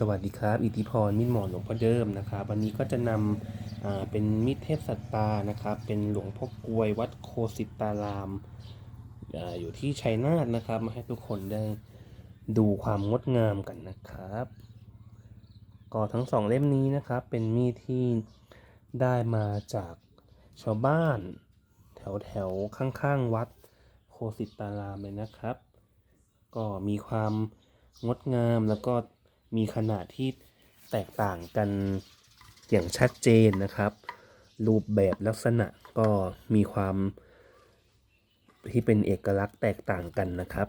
สวัสดีครับ อิทธิพรมิตรหมอหลวงพ่อเดิมนะครับ วันนี้ก็จะนำเป็นมิตรเทพสัตตานะครับ เป็นหลวงพ่อกลวยวัดโคสิตารามออยู่ที่ชัยนาทนะครับ มาให้ทุกคนได้ดูความงดงามกันนะครับ ก็ทั้งสองเล่มนี้นะครับ เป็นมีดที่ได้มาจากชาวบ้าน แถวแถวข้างๆวัดโคสิตารามเลยนะครับ ก็มีความงดงามแล้วก็ มีขนาดที่แตกต่างกันอย่างชัดเจนนะครับ รูปแบบลักษณะก็มีความที่เป็นเอกลักษณ์แตกต่างกันนะครับ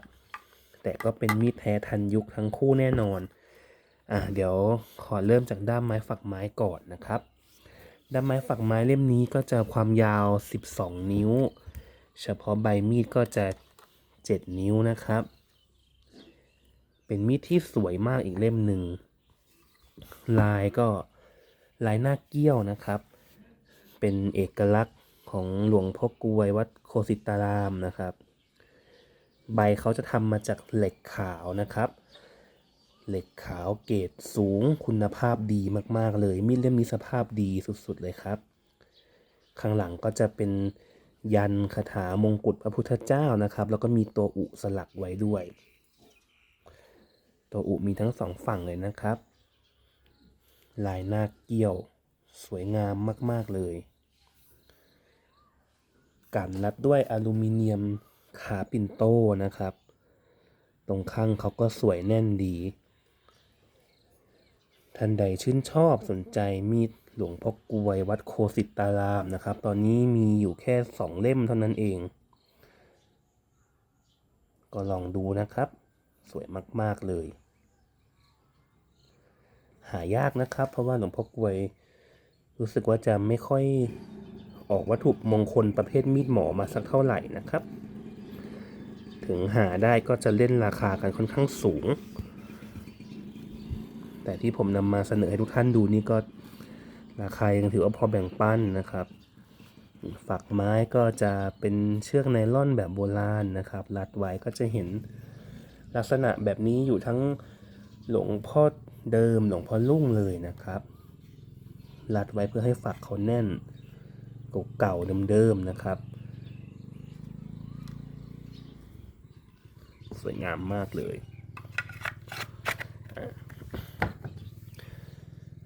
แต่ก็เป็นมีดแท้ทันยุคทั้งคู่แน่นอนอะเดี๋ยวขอเริ่มจากด้ามไม้ฝักไม้ก่อนนะครับ ด้ามไม้ฝักไม้เล่มนี้ก็จะความยาว 12 นิ้ว เฉพาะใบมีดก็จะ 7 นิ้วนะครับ เป็นมีดที่สวยมากอีกเล่มหนึ่ง ลายก็ลายหน้าเกี้ยวนะครับ เป็นเอกลักษณ์ของหลวงพ่อกวยวัดโคสิตารามนะครับ ใบเขาจะทำมาจากเหล็กขาวนะครับ เหล็กขาวเกรดสูงคุณภาพดีมากๆเลย มีดเล่มนี้สภาพดีสุดๆเลยครับ ข้างหลังก็จะเป็นยันคาถามงกุฎพระพุทธเจ้านะครับ แล้วก็มีตัวอุสลักไว้ด้วย ตัวอุมีทั้งสองฝั่งเลยนะครับ ลายหน้าเกี้ยว สวยงามมาก ๆ เลยกันรัดด้วยอลูมิเนียมขาปิ่นโตนะครับ ตรงข้างเขาก็สวยแน่นดี ท่านใดชื่นชอบสนใจมีดหลวงพ่อกลวยวัดโคสิตารามนะครับ ตอนนี้มีอยู่แค่สองเล่มเท่านั้นเอง ก็ลองดูนะครับ สวยมาก ๆ เลย หายากนะครับ เพราะว่าหลวงพ่อกวย รู้สึกว่าจะไม่ค่อยออกวัตถุมงคลประเภทมีดหมอมาสักเท่าไหร่นะครับ ถึงหาได้ก็จะเล่นราคากันค่อนข้างสูง แต่ที่ผมนำมาเสนอให้ทุกท่านดูนี่ก็ราคายังถือว่าพอแบ่งปันนะครับฝักไม้ก็จะเป็นเชือกไนล่อนแบบโบราณนะครับ รัดไว้ก็จะเห็นลักษณะแบบนี้อยู่ทั้ง หลวงพ่อเดิมหลวงพ่อลุ่งเลยนะครับ รัดไว้เพื่อให้ฝักเขาแน่นเก่าๆเดิมๆนะครับ สวยงามมากเลย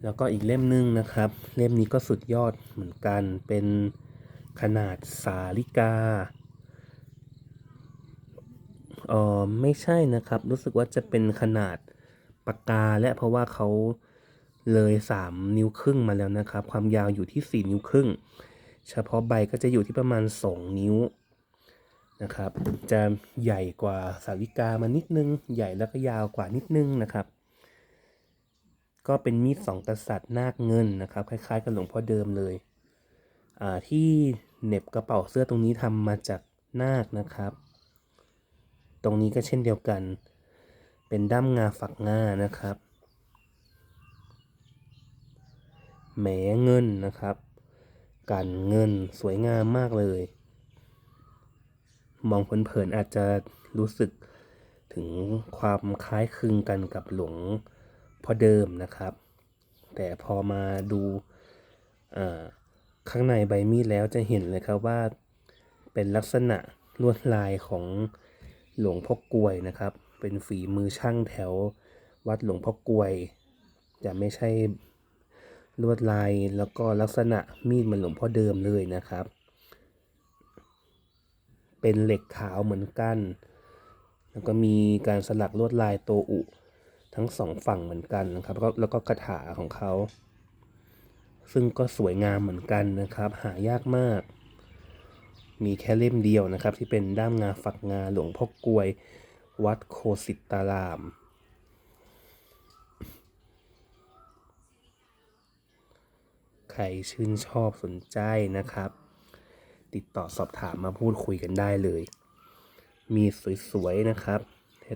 แล้วก็อีกเล่มหนึงนะครับ เล่มนี้ก็สุดยอดเหมือนกันเป็นขนาดสาลิกาเออไม่ใช่นะครับ รู้สึกว่าจะเป็นขนาด ปากกาและเพราะว่าเขาเลย 3 นิ้วครึ่งมาแล้วนะครับ ความยาวอยู่ที่ 4 นิ้วครึ่ง เฉพาะใบก็จะอยู่ที่ประมาณ 2 นิ้วนะครับ จะใหญ่กว่าสาลิกามานิดนึง ใหญ่แล้วก็ยาวกว่านิดนึงนะครับ ก็เป็นมีดสองกษัตริย์นาคเงินนะครับ คล้ายๆกับหลวงพ่อเดิมเลยอ่าที่เน็บกระเป๋าเสื้อตรงนี้ทำมาจากนาคนะครับ ตรงนี้ก็เช่นเดียวกัน เป็นด้ามงาฝักงานะครับแหมเงินนะครับ กันเงินสวยงามมากเลย มองเผินๆอาจจะรู้สึกถึงความคล้ายคลึงกันกับหลวงพ่อเดิมนะครับ แต่พอมาดูาข้างในใบมีดแล้วจะเห็นเลยครับว่าเป็นลักษณะลวดลายของหลวงพ่อกลวยนะครับ เป็นฝีมือช่างแถววัดหลวงพ่อกลวย จะไม่ใช่ลวดลายแล้วก็ลักษณะมีดเหมือนหลวงพ่อเดิมเลยนะครับ เป็นเหล็กขาวเหมือนกัน แล้วก็มีการสลักลวดลายโตอุ ทั้งสองฝั่งเหมือนกันนะครับ แล้วก็แล้วก็คาถาของเขา ซึ่งก็สวยงามเหมือนกันนะครับ หายากมาก มีแค่เล่มเดียวนะครับ ที่เป็นด้ามงาฝักงาหลวงพ่อกลวย วัดโคสิตาราม ใครชื่นชอบสนใจนะครับ ติดต่อสอบถามมาพูดคุยกันได้เลย มีสวยๆนะครับ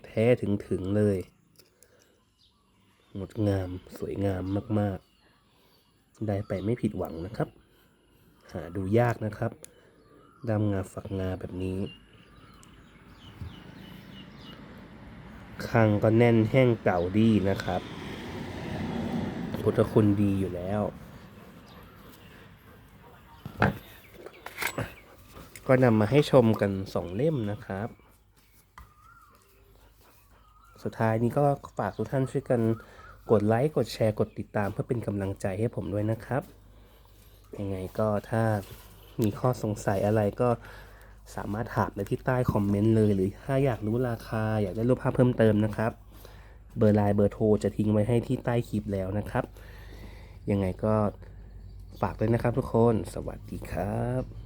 แท้ๆถึงๆเลย งดงามสวยงามมากๆ ได้ไปไม่ผิดหวังนะครับ หาดูยากนะครับดำงาฝักงาแบบนี้ คางก็แน่นแห้งเก่าดีนะครับ พุทธคุณดีอยู่แล้ว ก็นำมาให้ชมกันสองเล่มนะครับ สุดท้ายนี้ก็ฝากทุกท่านช่วยกันกดไลค์ กดแชร์ กดติดตามเพื่อเป็นกำลังใจให้ผมด้วยนะครับ ยังไงก็ถ้ามีข้อสงสัยอะไรก็ สามารถถามได้ที่ใต้คอมเมนต์เลย หรือถ้าอยากรู้ราคา อยากได้รูปภาพเพิ่มเติมนะครับ เบอร์ไลน์เบอร์โทรจะทิ้งไว้ให้ที่ใต้คลิปแล้วนะครับ ยังไงก็ฝากด้วยนะครับทุกคน สวัสดีครับ